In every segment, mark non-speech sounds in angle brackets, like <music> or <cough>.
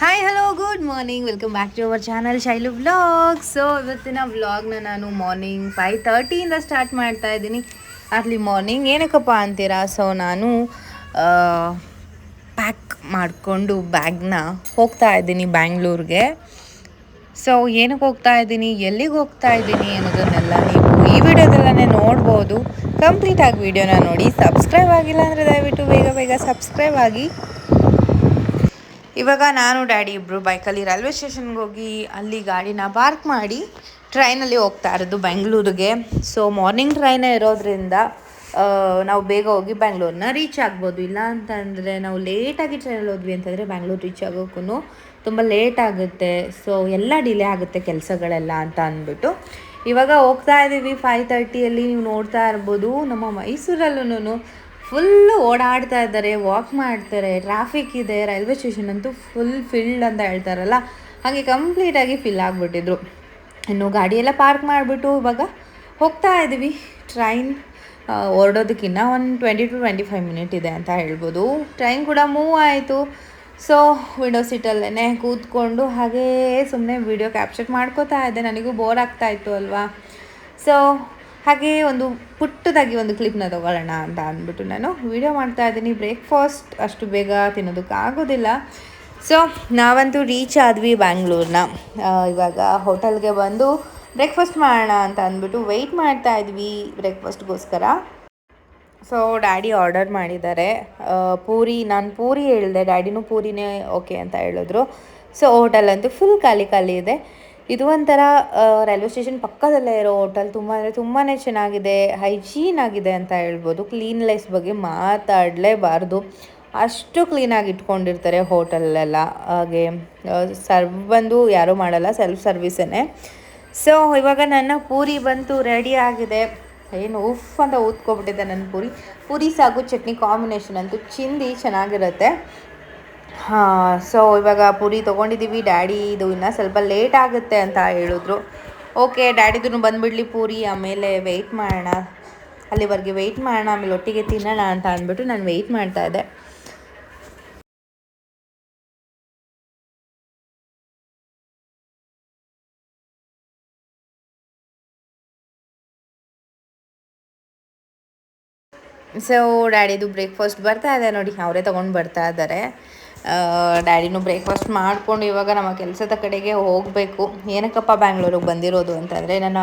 Hi hello good morning welcome back to our channel Shailu vlog so ಇವತ್ತಿನ ವ್ಲಾಗ್ನ ನಾನು morning five ತರ್ಟಿಯಿಂದ start ಮಾಡ್ತಾ ಇದ್ದೀನಿ. ಅರ್ಲಿ ಮಾರ್ನಿಂಗ್ ಏನಕ್ಕಪ್ಪ ಅಂತೀರಾ? ಸೊ ನಾನು ಪ್ಯಾಕ್ ಮಾಡಿಕೊಂಡು ಬ್ಯಾಗ್ನ ಹೋಗ್ತಾ ಇದ್ದೀನಿ ಬ್ಯಾಂಗ್ಳೂರಿಗೆ ಸೊ ಏನಕ್ಕೆ ಹೋಗ್ತಾ ಇದ್ದೀನಿ? ಎಲ್ಲಿಗೆ ಹೋಗ್ತಾ ಇದ್ದೀನಿ ಅನ್ನೋದನ್ನೆಲ್ಲ ನೀವು ಈ ವಿಡಿಯೋದಲ್ಲೇ ನೋಡ್ಬೋದು. ಕಂಪ್ಲೀಟಾಗಿ ವಿಡಿಯೋನ ನೋಡಿ. ಸಬ್ಸ್ಕ್ರೈಬ್ ಆಗಿಲ್ಲ ಅಂದರೆ ದಯವಿಟ್ಟು ಬೇಗ ಬೇಗ ಸಬ್ಸ್ಕ್ರೈಬ್ ಆಗಿ. ಇವಾಗ ನಾನು, ಡ್ಯಾಡಿ ಇಬ್ಬರು ಬೈಕಲ್ಲಿ ರೈಲ್ವೆ ಸ್ಟೇಷನ್ಗೆ ಹೋಗಿ ಅಲ್ಲಿ ಗಾಡಿನ ಪಾರ್ಕ್ ಮಾಡಿ ಟ್ರೈನಲ್ಲಿ ಹೋಗ್ತಾ ಇರೋದು ಬೆಂಗಳೂರಿಗೆ. ಸೊ ಮಾರ್ನಿಂಗ್ ಟ್ರೈನೇ ಇರೋದ್ರಿಂದ ನಾವು ಬೇಗ ಹೋಗಿ ಬ್ಯಾಂಗ್ಳೂರನ್ನ ರೀಚ್ ಆಗ್ಬೋದು. ಇಲ್ಲ ಅಂತಂದರೆ ನಾವು ಲೇಟಾಗಿ ಟ್ರೈನಲ್ಲಿ ಹೋದ್ವಿ ಅಂತಂದರೆ ಬ್ಯಾಂಗ್ಳೂರು ರೀಚ್ ಆಗೋಕ್ಕೂ ತುಂಬ ಲೇಟ್ ಆಗುತ್ತೆ. ಸೊ ಎಲ್ಲ ಡಿಲೇ ಆಗುತ್ತೆ ಕೆಲಸಗಳೆಲ್ಲ ಅಂತ ಅಂದ್ಬಿಟ್ಟು. ಇವಾಗ ಹೋಗ್ತಾ ಇದ್ದೀವಿ ಫೈವ್ ತರ್ಟಿಯಲ್ಲಿ ನೀವು ನೋಡ್ತಾ ಇರ್ಬೋದು ನಮ್ಮ ಮೈಸೂರಲ್ಲೂ ಫುಲ್ಲು ಓಡಾಡ್ತಾ ಇದ್ದಾರೆ ವಾಕ್ ಮಾಡ್ತಾರೆ ಟ್ರಾಫಿಕ್ ಇದೆ ರೈಲ್ವೆ ಸ್ಟೇಷನ್ ಅಂತೂ ಫುಲ್ ಫಿಲ್ಡ್ ಅಂತ ಹೇಳ್ತಾರಲ್ಲ, ಹಾಗೆ ಕಂಪ್ಲೀಟಾಗಿ ಫಿಲ್ ಆಗಿಬಿಟ್ಟಿದ್ರು. ಇನ್ನು ಗಾಡಿಯೆಲ್ಲ ಪಾರ್ಕ್ ಮಾಡಿಬಿಟ್ಟು ಇವಾಗ ಹೋಗ್ತಾ ಇದ್ದೀವಿ. ಟ್ರೈನ್ ಹೊರಡೋದಕ್ಕಿನ್ನ ಒಂದು twenty two twenty five minute ಇದೆ ಅಂತ ಹೇಳ್ಬೋದು. ಟ್ರೈನ್ ಕೂಡ ಮೂವ್ ಆಯಿತು. ಸೊ ವಿಂಡೋ ಸೀಟಲ್ಲೇ ಕೂತ್ಕೊಂಡು ಹಾಗೇ ಸುಮ್ಮನೆ ವಿಡಿಯೋ ಕ್ಯಾಪ್ಚರ್ ಮಾಡ್ಕೋತಾ ಇದ್ದೆ. ನನಗೂ ಬೋರ್ ಆಗ್ತಾಯಿತ್ತು ಅಲ್ವಾ? ಸೊ ಹಾಗೆ ಒಂದು ಪುಟ್ಟದಾಗಿ ಒಂದು ಕ್ಲಿಪ್ನ ತಗೊಳ್ಳೋಣ ಅಂತ ಅಂದ್ಬಿಟ್ಟು ನಾನು ವೀಡಿಯೋ ಮಾಡ್ತಾ ಇದ್ದೀನಿ. ಬ್ರೇಕ್ಫಾಸ್ಟ್ ಅಷ್ಟು ಬೇಗ ತಿನ್ನೋದಕ್ಕಾಗೋದಿಲ್ಲ ಸೊ ನಾವಂತೂ ರೀಚ್ ಆದ್ವಿ ಬ್ಯಾಂಗ್ಳೂರ್ನ ಇವಾಗ ಹೋಟೆಲ್ಗೆ ಬಂದು ಬ್ರೇಕ್ಫಾಸ್ಟ್ ಮಾಡೋಣ ಅಂತ ಅಂದ್ಬಿಟ್ಟು ವೆಯ್ಟ್ ಮಾಡ್ತಾ ಇದ್ವಿ ಬ್ರೇಕ್ಫಾಸ್ಟ್ಗೋಸ್ಕರ ಸೊ ಡ್ಯಾಡಿ ಆರ್ಡರ್ ಮಾಡಿದ್ದಾರೆ. ಪೂರಿ, ನಾನು ಪೂರಿ ಹೇಳಿದೆ. ಡ್ಯಾಡಿನೂ ಪೂರಿನೇ ಓಕೆ ಅಂತ ಹೇಳಿದ್ರು. ಸೊ ಹೋಟೆಲ್ ಅಂತೂ ಫುಲ್ ಖಾಲಿ ಖಾಲಿ ಇದೆ. ಇದು ಒಂಥರ ರೈಲ್ವೆ ಸ್ಟೇಷನ್ ಪಕ್ಕದಲ್ಲೇ ಇರೋ ಹೋಟೆಲ್. ತುಂಬ ಅಂದರೆ ತುಂಬಾ ಚೆನ್ನಾಗಿದೆ. ಹೈಜೀನ್ ಆಗಿದೆ ಅಂತ ಹೇಳ್ಬೋದು. ಕ್ಲೀನ್ಲೆಸ್ ಬಗ್ಗೆ ಮಾತಾಡಲೇಬಾರ್ದು. ಅಷ್ಟು ಕ್ಲೀನಾಗಿ ಇಟ್ಕೊಂಡಿರ್ತಾರೆ ಹೋಟೆಲೆಲ್ಲ ಹಾಗೆ ಸರ್ವ್ ಬಂದು ಯಾರೂ ಮಾಡಲ್ಲ, ಸೆಲ್ಫ್ ಸರ್ವಿಸೇ ಸೊ, ಇವಾಗ ನನ್ನ ಪೂರಿ ಬಂತು, ರೆಡಿ ಆಗಿದೆ. ಏನು, ಉಫ್ ಅಂತ ಊದ್ಕೊಬಿಟ್ಟಿದೆ ನನ್ನ ಪೂರಿ. ಪೂರಿ ಸಾಗು ಚಟ್ನಿ ಕಾಂಬಿನೇಷನ್ ಅಂತೂ ಚಿಂದಿ ಚೆನ್ನಾಗಿರುತ್ತೆ. ಹಾಂ ಸೊ ಇವಾಗ ಪೂರಿ ತೊಗೊಂಡಿದ್ದೀವಿ ಡ್ಯಾಡಿ ಇದು ಇನ್ನೂ ಸ್ವಲ್ಪ ಲೇಟ್ ಆಗುತ್ತೆ ಅಂತ ಹೇಳಿದ್ರು. ಓಕೆ ಡ್ಯಾಡಿದು ಬಂದುಬಿಡ್ಲಿ ಪೂರಿ, ಆಮೇಲೆ ವೆಯ್ಟ್ ಮಾಡೋಣ. ಅಲ್ಲಿವರೆಗೆ ವೆಯ್ಟ್ ಮಾಡೋಣ, ಆಮೇಲೆ ಒಟ್ಟಿಗೆ ತಿನ್ನೋಣ ಅಂತ ಅಂದ್ಬಿಟ್ಟು ನಾನು ವೆಯ್ಟ್ ಮಾಡ್ತಾ ಇದ್ದೆ. ಸೊ ಡ್ಯಾಡಿದು ಬ್ರೇಕ್ಫಾಸ್ಟ್ ಬರ್ತಾ ಇದೆ ನೋಡಿ, ಅವರೇ ತೊಗೊಂಡು ಬರ್ತಾ ಇದ್ದಾರೆ. ಡ್ಯಾಡಿನೂ ಬ್ರೇಕ್ಫಾಸ್ಟ್ ಮಾಡಿಕೊಂಡು ಇವಾಗ ನಮ್ಮ ಕೆಲಸದ ಕಡೆಗೆ ಹೋಗಬೇಕು. ಏನಕ್ಕಪ್ಪ ಬ್ಯಾಂಗ್ಳೂರಿಗೆ ಬಂದಿರೋದು ಅಂತಂದರೆ ನನ್ನ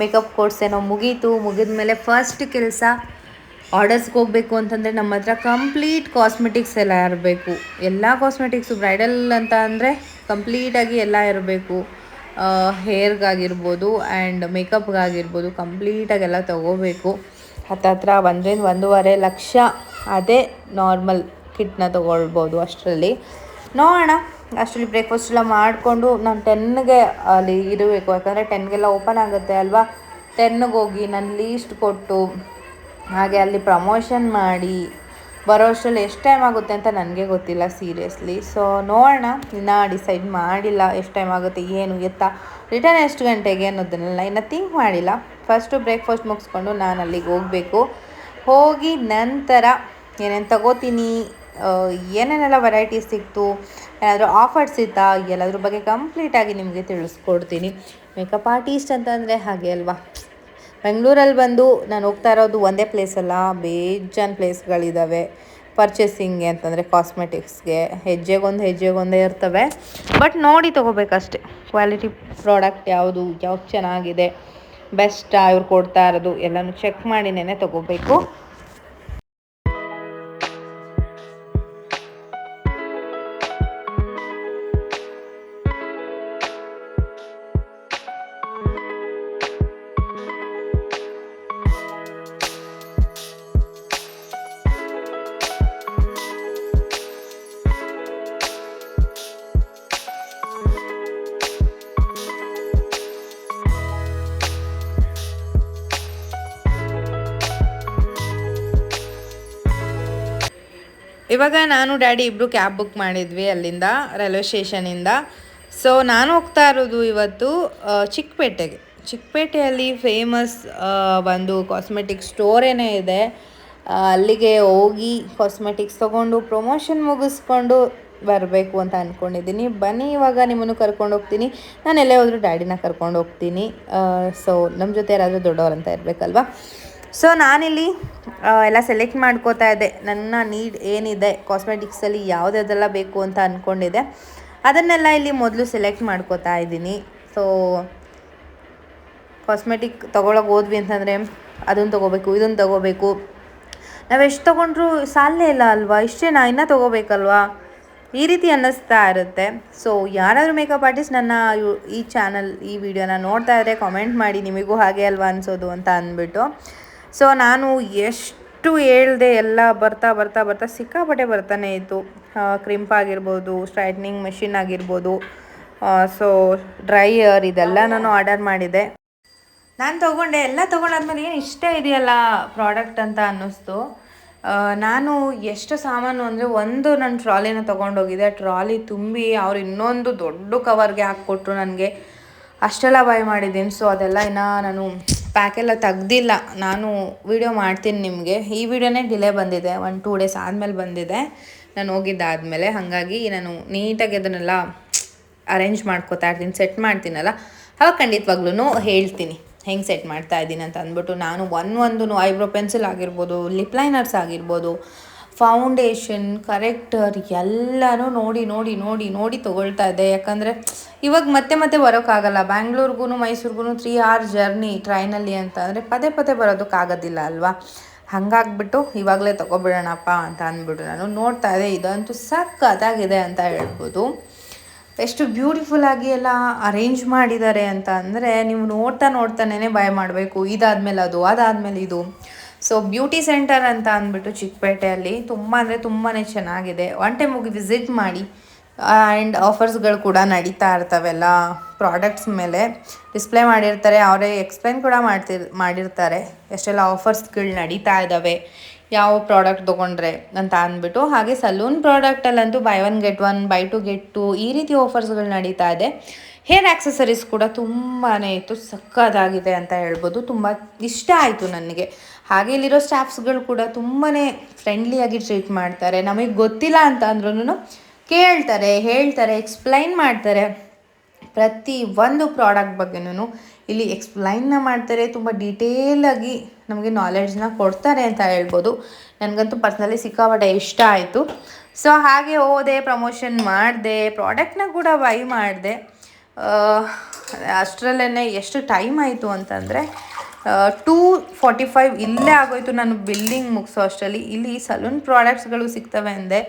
ಮೇಕಪ್ ಕೋರ್ಸ್ ಏನೋ ಮುಗೀತು ಮುಗಿದ ಮೇಲೆ ಫಸ್ಟ್ ಕೆಲಸ ಆರ್ಡರ್ಸ್ಗೆ ಹೋಗಬೇಕು ಅಂತಂದರೆ ನಮ್ಮ ಹತ್ರ ಕಂಪ್ಲೀಟ್ ಕಾಸ್ಮೆಟಿಕ್ಸ್ ಎಲ್ಲ ಇರಬೇಕು. ಎಲ್ಲ ಕಾಸ್ಮೆಟಿಕ್ಸು ಬ್ರೈಡಲ್ ಅಂತ ಅಂದರೆ ಕಂಪ್ಲೀಟಾಗಿ ಎಲ್ಲ ಇರಬೇಕು. ಹೇರ್ಗಾಗಿರ್ಬೋದು ಆ್ಯಂಡ್ ಮೇಕಪ್ಗಾಗಿರ್ಬೋದು ಕಂಪ್ಲೀಟಾಗಿ ಎಲ್ಲ ತೊಗೋಬೇಕು. ಹತ್ತತ್ರ ಒಂದರಿಂದ ಒಂದೂವರೆ ಲಕ್ಷ ಅದೇ ನಾರ್ಮಲ್ ಕಿಟ್ನ ತೊಗೊಳ್ಬೋದು ಅಷ್ಟರಲ್ಲಿ. ನೋಡೋಣ. ಅಷ್ಟರಲ್ಲಿ ಬ್ರೇಕ್ಫಾಸ್ಟ್ ಎಲ್ಲ ಮಾಡಿಕೊಂಡು ನಾನು ಟೆನ್ಗೆ ಅಲ್ಲಿ ಇರಬೇಕು. ಯಾಕಂದರೆ ಟೆನ್ಗೆಲ್ಲ ಓಪನ್ ಆಗುತ್ತೆ ಅಲ್ವಾ? ಟೆನ್ಗೆ ಹೋಗಿ ನಾನು ಲೀಸ್ಟ್ ಕೊಟ್ಟು ಹಾಗೆ ಅಲ್ಲಿ ಪ್ರಮೋಷನ್ ಮಾಡಿ ಬರೋ ಅಷ್ಟರಲ್ಲಿ ಎಷ್ಟು ಟೈಮ್ ಆಗುತ್ತೆ ಅಂತ ನನಗೆ ಗೊತ್ತಿಲ್ಲ ಸೀರಿಯಸ್ಲಿ ಸೊ ನೋಡೋಣ. ಇನ್ನೂ ಡಿಸೈಡ್ ಮಾಡಿಲ್ಲ ಎಷ್ಟು ಟೈಮ್ ಆಗುತ್ತೆ, ಏನು ಎತ್ತ. ರಿಟರ್ನ್ ಎಷ್ಟು ಗಂಟೆಗೆ ಅನ್ನೋದನ್ನೆಲ್ಲ ಇನ್ನು ಥಿಂಕ್ ಮಾಡಿಲ್ಲ. ಫಸ್ಟು ಬ್ರೇಕ್ಫಾಸ್ಟ್ ಮುಗಿಸ್ಕೊಂಡು ನಾನು ಅಲ್ಲಿಗೆ ಹೋಗಬೇಕು. ಹೋಗಿ ನಂತರ ಏನೇನು ತಗೋತೀನಿ? ಏನೇನೆಲ್ಲ ವೆರೈಟೀಸ್ ಸಿಕ್ತು? ಏನಾದರೂ ಆಫರ್ಸ್ ಇತ್ತಾ? ಎಲ್ಲದ್ರ ಬಗ್ಗೆ ಕಂಪ್ಲೀಟಾಗಿ ನಿಮಗೆ ತಿಳಿಸ್ಕೊಡ್ತೀನಿ. ಮೇಕಪ್ ಆರ್ಟಿಸ್ಟ್ ಅಂತಂದರೆ ಹಾಗೆ ಅಲ್ವಾ? ಬೆಂಗಳೂರಲ್ಲಿ ಬಂದು ನಾನು ಹೋಗ್ತಾ ಇರೋದು ಒಂದೇ ಪ್ಲೇಸಲ್ಲ ಬೇಜಾನ್ ಪ್ಲೇಸ್ಗಳಿದ್ದಾವೆ ಪರ್ಚೇಸಿಂಗ್ಗೆ ಅಂತಂದರೆ ಕಾಸ್ಮೆಟಿಕ್ಸ್ಗೆ ಹೆಜ್ಜೆಗೊಂದು ಹೆಜ್ಜೆಗೊಂದೇ ಇರ್ತವೆ. ಬಟ್ ನೋಡಿ ತೊಗೋಬೇಕಷ್ಟೆ. ಕ್ವಾಲಿಟಿ ಪ್ರಾಡಕ್ಟ್ ಯಾವುದು, ಯಾವ್ದು ಚೆನ್ನಾಗಿದೆ? ಬೆಸ್ಟಾ ಇವ್ರು ಕೊಡ್ತಾ ಇರೋದು. ಎಲ್ಲನೂ ಚೆಕ್ ಮಾಡಿನೇ ತೊಗೋಬೇಕು. ಇವಾಗ ನಾನು, ಡ್ಯಾಡಿ ಇಬ್ಬರು ಕ್ಯಾಬ್ ಬುಕ್ ಮಾಡಿದ್ವಿ ಅಲ್ಲಿಂದ, ರೈಲ್ವೆ ಸ್ಟೇಷನಿಂದ. ಸೊ, ನಾನು ಹೋಗ್ತಾ ಇರೋದು ಇವತ್ತು ಚಿಕ್ಕಪೇಟೆಗೆ. ಚಿಕ್ಕಪೇಟೆಯಲ್ಲಿ ಫೇಮಸ್ ಒಂದು ಕಾಸ್ಮೆಟಿಕ್ ಸ್ಟೋರೇನೇ ಇದೆ. ಅಲ್ಲಿಗೆ ಹೋಗಿ ಕಾಸ್ಮೆಟಿಕ್ಸ್ ತೊಗೊಂಡು, ಪ್ರಮೋಷನ್ ಮುಗಿಸ್ಕೊಂಡು ಬರಬೇಕು ಅಂತ ಅಂದ್ಕೊಂಡಿದ್ದೀನಿ ಬನ್ನಿ, ಇವಾಗ ನಿಮ್ಮನ್ನು ಕರ್ಕೊಂಡು ಹೋಗ್ತೀನಿ. ನಾನು ಎಲ್ಲೇ ಹೋದರೂ ಡ್ಯಾಡಿನ ಕರ್ಕೊಂಡು ಹೋಗ್ತೀನಿ. ಸೊ, ನಮ್ಮ ಜೊತೆ ಯಾರಾದರೂ ದೊಡ್ಡವರಂತ ಇರಬೇಕಲ್ವಾ? ಸೊ ನಾನಿಲ್ಲಿ ಎಲ್ಲ ಸೆಲೆಕ್ಟ್ ಮಾಡ್ಕೋತಾ ಇದ್ದೆ. ನನ್ನ ನೀಡ್ ಏನಿದೆ ಕಾಸ್ಮೆಟಿಕ್ಸಲ್ಲಿ ಯಾವುದ್ಯಾವ್ದೆಲ್ಲ ಬೇಕು ಅಂತ ಅಂದ್ಕೊಂಡಿದ್ದೆ ಅದನ್ನೆಲ್ಲ ಇಲ್ಲಿ ಮೊದಲು ಸೆಲೆಕ್ಟ್ ಮಾಡ್ಕೋತಾ ಇದ್ದೀನಿ. ಸೊ ಕಾಸ್ಮೆಟಿಕ್ ತೊಗೊಳಕ್ಕೆ ಹೋದ್ವಿ ಅಂತಂದರೆ, ಅದನ್ನು ತೊಗೋಬೇಕು, ಇದನ್ನು ತೊಗೋಬೇಕು. ನಾವು ಎಷ್ಟು ತೊಗೊಂಡ್ರು ಸಾಲೇ ಇಲ್ಲ ಅಲ್ವಾ? ಇಷ್ಟೇನಾ? ಇನ್ನೂ ತೊಗೋಬೇಕಲ್ವಾ? ಈ ರೀತಿ ಅನ್ನಿಸ್ತಾ ಇರುತ್ತೆ. ಸೊ ಯಾರಾದರೂ ಮೇಕಪ್ ಆರ್ಟಿಸ್ಟ್ ನನ್ನ ಈ ಚಾನಲ್ ಈ ವಿಡಿಯೋನ ನೋಡ್ತಾ ಇದ್ದರೆ ಕಾಮೆಂಟ್ ಮಾಡಿ, ನಿಮಗೂ ಹಾಗೆ ಅಲ್ವಾ ಅನಿಸೋದು ಅಂತ ಅಂದ್ಬಿಟ್ಟು. ಸೊ ನಾನು ಎಷ್ಟು ಹೇಳ್ದೆ ಎಲ್ಲ ಬರ್ತಾ ಬರ್ತಾ ಬರ್ತಾ ಸಿಕ್ಕಾಪಟ್ಟೆ ಬರ್ತಾನೆ ಇತ್ತು. ಕ್ರಿಂಪ್ ಆಗಿರ್ಬೋದು, ಸ್ಟ್ರೈಟ್ನಿಂಗ್ ಮೆಷಿನ್ ಆಗಿರ್ಬೋದು ಸೊ ಡ್ರೈಯರ್ ಇದೆಲ್ಲ ನಾನು ಆರ್ಡರ್ ಮಾಡಿದೆ ನಾನು ತೊಗೊಂಡೆ, ಎಲ್ಲ ತೊಗೊಂಡಾದ್ಮೇಲೆ ಏನು ಇಷ್ಟ ಇದೆಯಲ್ಲ ಪ್ರಾಡಕ್ಟ್ ಅಂತ ಅನ್ನಿಸ್ತು. ನಾನು ಎಷ್ಟು ಸಾಮಾನು ಅಂದರೆ ಒಂದು ನನ್ನ ಟ್ರಾಲಿನ ತೊಗೊಂಡೋಗಿದ್ದೆ. ಟ್ರಾಲಿ ತುಂಬಿ ಅವ್ರು ಇನ್ನೊಂದು ದೊಡ್ಡ ಕವರ್ಗೆ ಹಾಕ್ಕೊಟ್ರು ನನಗೆ. ಅಷ್ಟೆಲ್ಲ ಬೈ ಮಾಡಿದ್ದೀನಿ. ಸೊ ಅದೆಲ್ಲ ಇನ್ನು ನಾನು ಪ್ಯಾಕೆಲ್ಲ ತೆಗ್ದಿಲ್ಲ. ನಾನು ವಿಡಿಯೋ ಮಾಡ್ತೀನಿ ನಿಮಗೆ. ಈ ವಿಡಿಯೋನೇ ಡಿಲೇ ಬಂದಿದೆ. ಒಂದು ಟೂ ಡೇಸ್ ಆದಮೇಲೆ ಬಂದಿದೆ. ನಾನು ಹೋಗಿದ್ದಾದಮೇಲೆ ಹಾಗಾಗಿ ನಾನು ನೀಟಾಗಿ ಅದನ್ನೆಲ್ಲ ಅರೇಂಜ್ ಮಾಡ್ಕೋತಾ ಇರ್ತೀನಿ. ಸೆಟ್ ಮಾಡ್ತೀನಲ್ಲ? ಅವಾಗ ಖಂಡಿತವಾಗ್ಲೂ ಹೇಳ್ತೀನಿ. ಹೆಂಗೆ ಸೆಟ್ ಮಾಡ್ತಾ ಇದ್ದೀನಿ? ಅಂತ ಅಂದ್ಬಿಟ್ಟು ನಾನು ಒನ್ ಒಂದು ಐಬ್ರೋ ಪೆನ್ಸಿಲ್ ಆಗಿರ್ಬೋದು ಲಿಪ್ ಲೈನರ್ಸ್ ಆಗಿರ್ಬೋದು ಫೌಂಡೇಶನ್ ಕರೆಕ್ಟರ್ ಎಲ್ಲನೂ ನೋಡಿ ನೋಡಿ ನೋಡಿ ನೋಡಿ ತೊಗೊಳ್ತಾ ಇದ್ದೆ ಯಾಕಂದರೆ ಇವಾಗ ಮತ್ತೆ ಮತ್ತೆ ಬರೋಕ್ಕಾಗಲ್ಲ. ಬ್ಯಾಂಗ್ಳೂರ್ಗೂ ಮೈಸೂರಿಗೂ ತ್ರೀ ಅವರ್ ಜರ್ನಿ ಟ್ರೈನಲ್ಲಿ ಅಂತ ಅಂದರೆ ಪದೇ ಪದೇ ಬರೋದಕ್ಕಾಗೋದಿಲ್ಲ ಅಲ್ವಾ? ಹಾಗಾಗ್ಬಿಟ್ಟು ಇವಾಗಲೇ ತೊಗೊಬಿಡೋಣಪ್ಪ ಅಂತ ಅಂದ್ಬಿಟ್ಟು ನಾನು ನೋಡ್ತಾ ಇದ್ದೆ. ಇದಂತೂ ಸಖತ್ತಾಗಿದೆ ಅಂತ ಹೇಳ್ಬೋದು. ಎಷ್ಟು ಬ್ಯೂಟಿಫುಲ್ ಆಗಿ ಎಲ್ಲ ಅರೇಂಜ್ ಮಾಡಿದ್ದಾರೆ ಅಂತ ಅಂದರೆ ನೀವು ನೋಡ್ತಾ ನೋಡ್ತಾನೇ ಭಯ ಮಾಡಬೇಕು. ಇದಾದಮೇಲೆ ಅದು, ಅದಾದಮೇಲೆ ಇದು. ಸೊ ಬ್ಯೂಟಿ ಸೆಂಟರ್ ಅಂತ ಅಂದ್ಬಿಟ್ಟು ಚಿಕ್ಕಪೇಟೆಯಲ್ಲಿ ತುಂಬ ಅಂದರೆ ತುಂಬಾ ಚೆನ್ನಾಗಿದೆ. ಒನ್ ಟೈಮ್ ಹೋಗಿ ವಿಸಿಟ್ ಮಾಡಿ ಆ್ಯಂಡ್ ಆಫರ್ಸ್ಗಳು ಕೂಡ ನಡೀತಾ ಇರ್ತವೆಲ್ಲ ಪ್ರಾಡಕ್ಟ್ಸ್ ಮೇಲೆ. ಡಿಸ್ಪ್ಲೇ ಮಾಡಿರ್ತಾರೆ, ಅವರೇ ಎಕ್ಸ್ಪ್ಲೈನ್ ಕೂಡ ಮಾಡ್ತಿರ್, ಮಾಡಿರ್ತಾರೆ. ಎಷ್ಟೆಲ್ಲ ಆಫರ್ಸ್ಗಳು ನಡೀತಾ ಇದ್ದಾವೆ ಯಾವ ಪ್ರಾಡಕ್ಟ್ ತೊಗೊಂಡ್ರೆ ಅಂತ ಅಂದ್ಬಿಟ್ಟು. ಹಾಗೆ salon ಪ್ರಾಡಕ್ಟಲ್ಲಂತೂ buy one get one buy two get two ಈ ರೀತಿ ಆಫರ್ಸ್ಗಳು ನಡೀತಾ ಇದೆ. ಹೇರ್ ಆಕ್ಸೆಸರೀಸ್ ಕೂಡ ತುಂಬಾ ಇತ್ತು ಸಕ್ಕತ್ತಾಗಿದೆ ಅಂತ ಹೇಳ್ಬೋದು. ತುಂಬ ಇಷ್ಟ ಆಯಿತು ನನಗೆ. ಹಾಗೆ ಇಲ್ಲಿರೋ ಸ್ಟಾಫ್ಸ್ಗಳು ಕೂಡ ತುಂಬಾ ಫ್ರೆಂಡ್ಲಿಯಾಗಿ ಟ್ರೀಟ್ ಮಾಡ್ತಾರೆ. ನಮಗೆ ಗೊತ್ತಿಲ್ಲ ಅಂತ ಅಂದ್ರೂ ಕೇಳ್ತಾರೆ, ಹೇಳ್ತಾರೆ ಎಕ್ಸ್ಪ್ಲೈನ್ ಮಾಡ್ತಾರೆ. ಪ್ರತಿ ಒಂದು ಪ್ರಾಡಕ್ಟ್ ಬಗ್ಗೆನೂ ಇಲ್ಲಿ ಎಕ್ಸ್ಪ್ಲೈನ್ನ ಮಾಡ್ತಾರೆ, ತುಂಬ ಡೀಟೇಲಾಗಿ ನಮಗೆ ನಾಲೆಡ್ಜ್ನ ಕೊಡ್ತಾರೆ ಅಂತ ಹೇಳ್ಬೋದು. ನನಗಂತೂ ಪರ್ಸ್ನಲಿ ಸಿಕ್ಕಾಪಟ್ಟೆ ಇಷ್ಟ ಆಯಿತು. ಸೊ ಹಾಗೆ ಹೋದೆ ಪ್ರಮೋಷನ್ ಮಾಡಿದೆ ಪ್ರಾಡಕ್ಟ್ನ ಕೂಡ ಬೈ ಮಾಡಿದೆ. ಅಷ್ಟರಲ್ಲೇ ಎಷ್ಟು ಟೈಮ್ ಆಯಿತು ಅಂತಂದರೆ ಟೂ ಫಾರ್ಟಿ ಫೈವ್ ಇಲ್ಲೇ ಆಗೋಯ್ತು ನಾನು ಬಿಲ್ಲಿಂಗ್ ಮುಗಿಸೋ ಅಷ್ಟರಲ್ಲಿ. ಇಲ್ಲಿ ಸಲೂನ್ ಪ್ರಾಡಕ್ಟ್ಸ್ಗಳು ಸಿಗ್ತವೆ ಅಂದೆ.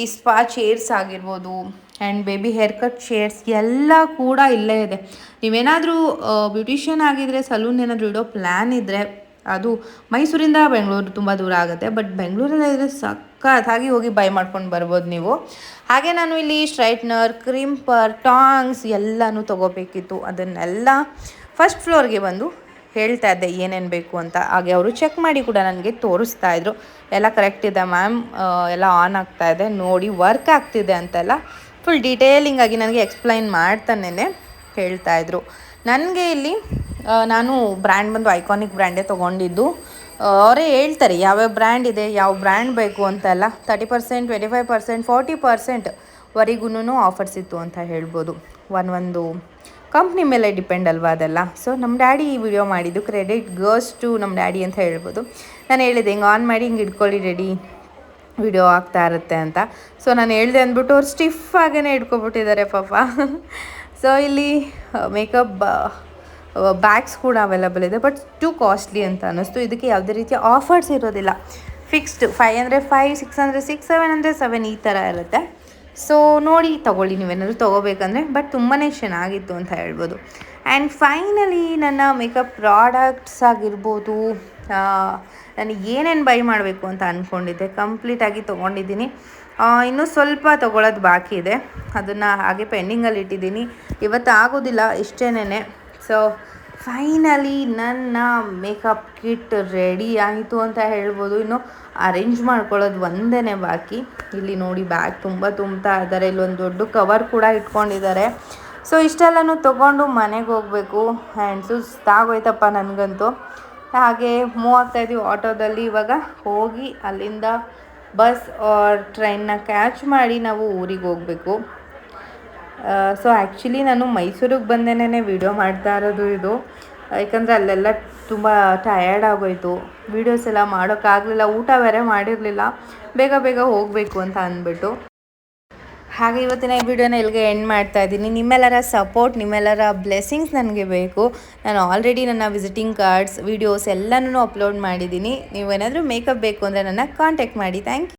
ಈ ಸ್ಪಾ ಚೇರ್ಸ್ ಆಗಿರ್ಬೋದು and baby hair cut chairs ಎಲ್ಲ ಕೂಡ ಇಲ್ಲೇ ಇದೆ. ನೀವೇನಾದರೂ ಬ್ಯೂಟಿಷಿಯನ್ ಆಗಿದ್ದರೆ ಸಲೂನ್ ಏನಾದರೂ ಇಡೋ ಪ್ಲ್ಯಾನ್ ಇದ್ದರೆ ಅದು ಮೈಸೂರಿಂದ ಬೆಂಗಳೂರು ತುಂಬ ದೂರ ಆಗುತ್ತೆ. ಬಟ್ ಬೆಂಗಳೂರಲ್ಲೇ ಇದ್ದರೆ ಸಖತ್ತಾಗಿ ಹೋಗಿ ಬೈ ಮಾಡ್ಕೊಂಡು ಬರ್ಬೋದು ನೀವು. ಹಾಗೆ ನಾನು ಇಲ್ಲಿ ಸ್ಟ್ರೈಟ್ನರ್ ಕ್ರಿಂಪರ್ ಟಾಂಗ್ಸ್ ಎಲ್ಲನೂ ತೊಗೋಬೇಕಿತ್ತು. ಅದನ್ನೆಲ್ಲ ಫಸ್ಟ್ ಫ್ಲೋರ್ಗೆ ಬಂದು ಹೇಳ್ತಾ ಇದ್ದೆ, ಏನೇನು ಬೇಕು ಅಂತ. ಹಾಗೆ ಅವರು ಚೆಕ್ ಮಾಡಿ ಕೂಡ ನನಗೆ ತೋರಿಸ್ತಾ ಇದ್ರು. ಎಲ್ಲ ಕರೆಕ್ಟ್ ಇದೆ ಮ್ಯಾಮ್ ಎಲ್ಲ ಆನ್ ಆಗ್ತಾ ಇದೆ. ನೋಡಿ ವರ್ಕ್ ಆಗ್ತಿದೆ ಅಂತೆಲ್ಲ ಫುಲ್ ಡೀಟೇಲಿಂಗ್ ಆಗಿ ನನಗೆ ಎಕ್ಸ್ಪ್ಲೈನ್ ಮಾಡ್ತಾನೇ ಹೇಳ್ತಾ ಇದ್ರು. ನನಗೆ ಇಲ್ಲಿ ನಾನು ಬ್ರ್ಯಾಂಡ್ ಬಂದು ಐಕಾನಿಕ್ ಬ್ರ್ಯಾಂಡೇ ತೊಗೊಂಡಿದ್ದು. ಅವರೇ ಹೇಳ್ತಾರೆ, ಯಾವ್ಯಾವ ಬ್ರ್ಯಾಂಡ್ ಇದೆ, ಯಾವ ಬ್ರ್ಯಾಂಡ್ ಬೇಕು ಅಂತೆಲ್ಲ. Thirty percent twenty five percent forty percent ವರೆಗೂ ಆಫರ್ಸ್ ಇತ್ತು ಅಂತ ಹೇಳ್ಬೋದು. ಒಂದೊಂದು ಕಂಪ್ನಿ ಮೇಲೆ ಡಿಪೆಂಡ್ ಅಲ್ವಾ ಅದೆಲ್ಲ. ಸೊ ನಮ್ಮ ಡ್ಯಾಡಿ ಈ ವಿಡಿಯೋ ಮಾಡಿದ್ದು ಕ್ರೆಡಿಟ್ ಗರ್ಸ್ ಟು ನಮ್ಮ ಡ್ಯಾಡಿ ಅಂತ ಹೇಳ್ಬೋದು. ನಾನು ಹೇಳಿದೆ, ಹಿಂಗೆ ಆನ್ ಮಾಡಿ ಹಿಂಗೆ ಇಟ್ಕೊಳ್ಳಿ ರೆಡಿ ವಿಡಿಯೋ ಆಗ್ತಾ ಇರುತ್ತೆ ಅಂತ. ಸೊ ನಾನು ಹೇಳಿದೆ ಅಂದ್ಬಿಟ್ಟು ಅವ್ರು ಸ್ಟಿಫ್ ಆಗೇ ಇಟ್ಕೊಬಿಟ್ಟಿದ್ದಾರೆ ಪಾಪ. <laughs> ಸೊ ಇಲ್ಲಿ ಮೇಕಪ್ ಬ್ಯಾಗ್ಸ್ ಕೂಡ ಅವೈಲಬಲ್ ಇದೆ ಬಟ್ ಟು ಕಾಸ್ಟ್ಲಿ ಅಂತ ಅನ್ನಿಸ್ತು. ಇದಕ್ಕೆ ಯಾವುದೇ ರೀತಿಯ ಆಫರ್ಸ್ ಇರೋದಿಲ್ಲ. ಫಿಕ್ಸ್ಡ್ ಫೈವ್ ಅಂದರೆ ಫೈವ್ ಸಿಕ್ಸ್ ಅಂದರೆ ಸಿಕ್ಸ್ ಸೆವೆನ್ ಅಂದರೆ ಸೆವೆನ್ ಈ ಥರ ಇರುತ್ತೆ. ಸೊ ನೋಡಿ, ತೊಗೊಳ್ಳಿ, ನೀವೇನಾದರೂ ತೊಗೋಬೇಕಂದ್ರೆ ಬಟ್ ತುಂಬಾ ಚೆನ್ನಾಗಿತ್ತು ಅಂತ ಹೇಳ್ಬೋದು. ಆ್ಯಂಡ್ ಫೈನಲಿ ನನ್ನ ಮೇಕಪ್ ಪ್ರಾಡಕ್ಟ್ಸ್ ಆಗಿರ್ಬೋದು ನನಗೆ ಏನೇನು ಬೈ ಮಾಡಬೇಕು ಅಂತ ಅಂದ್ಕೊಂಡಿದ್ದೆ ಕಂಪ್ಲೀಟಾಗಿ ತೊಗೊಂಡಿದ್ದೀನಿ. ಇನ್ನೂ ಸ್ವಲ್ಪ ತೊಗೊಳೋದು ಬಾಕಿ ಇದೆ. ಅದನ್ನು ಹಾಗೆ ಪೆಂಡಿಂಗಲ್ಲಿ ಇಟ್ಟಿದ್ದೀನಿ. ಇವತ್ತು ಆಗೋದಿಲ್ಲ ಇಷ್ಟೇನೆ ಸೊ ಫೈನಲಿ ನನ್ನ ಮೇಕಪ್ ಕಿಟ್ ರೆಡಿ ಆಯಿತು ಅಂತ ಹೇಳ್ಬೋದು. ಇನ್ನು ಅರೇಂಜ್ ಮಾಡ್ಕೊಳ್ಳೋದು ಒಂದೇ ಬಾಕಿ. ಇಲ್ಲಿ ನೋಡಿ ಬ್ಯಾಗ್ ತುಂಬ ತುಂಬ್ತಾ ಇದ್ದಾರೆ. ಇಲ್ಲೊಂದು ದೊಡ್ಡ ಕವರ್ ಕೂಡ ಇಟ್ಕೊಂಡಿದ್ದಾರೆ. ಸೊ ಇಷ್ಟೆಲ್ಲನೂ ತೊಗೊಂಡು ಮನೆಗೆ ಹೋಗಬೇಕು. ಆ್ಯಂಡ್ ಸುಸ್ತಾಗೋಯ್ತಪ್ಪ ನನಗಂತೂ. ಹಾಗೆ ಮೂವ್ ಆಟೋದಲ್ಲಿ. ಇವಾಗ ಹೋಗಿ ಅಲ್ಲಿಂದ ಬಸ್ ಆರ್ ಟ್ರೈನ್ನ ಕ್ಯಾಚ್ ಮಾಡಿ ನಾವು ಊರಿಗೆ ಹೋಗಬೇಕು. ಸೊ ಆ್ಯಕ್ಚುಲಿ ನಾನು ಮೈಸೂರಿಗೆ ಬಂದೇನೆ ವೀಡಿಯೋ ಮಾಡ್ತಾ ಇರೋದು ಇದು. ಯಾಕಂದರೆ ಅಲ್ಲೆಲ್ಲ ತುಂಬ ಟಯರ್ಡ್ ಆಗೋಯಿತು. ವೀಡಿಯೋಸ್ ಎಲ್ಲ ಮಾಡೋಕ್ಕಾಗಲಿಲ್ಲ, ಊಟ ಬೇರೆ ಮಾಡಿರಲಿಲ್ಲ. ಬೇಗ ಬೇಗ ಹೋಗಬೇಕು ಅಂತ ಅಂದ್ಬಿಟ್ಟು. ಹಾಗೆ ಇವತ್ತಿನ ಈ ವಿಡಿಯೋನ ಇಲ್ಲಿಗೆ ಎಂಡ್ ಮಾಡ್ತಾ ಇದ್ದೀನಿ. ನಿಮ್ಮೆಲ್ಲರ ಸಪೋರ್ಟ್ ನಿಮ್ಮೆಲ್ಲರ ಬ್ಲೆಸ್ಸಿಂಗ್ಸ್ ನನಗೆ ಬೇಕು. ನಾನು ಆಲ್ರೆಡಿ ನನ್ನ ವಿಸಿಟಿಂಗ್ ಕಾರ್ಡ್ಸ್ ವೀಡಿಯೋಸ್ ಎಲ್ಲನೂ ಅಪ್ಲೋಡ್ ಮಾಡಿದ್ದೀನಿ. ನೀವೇನಾದರೂ ಮೇಕಪ್ ಬೇಕು ಅಂದರೆ ನನ್ನ ಕಾಂಟ್ಯಾಕ್ಟ್ ಮಾಡಿ. Thank you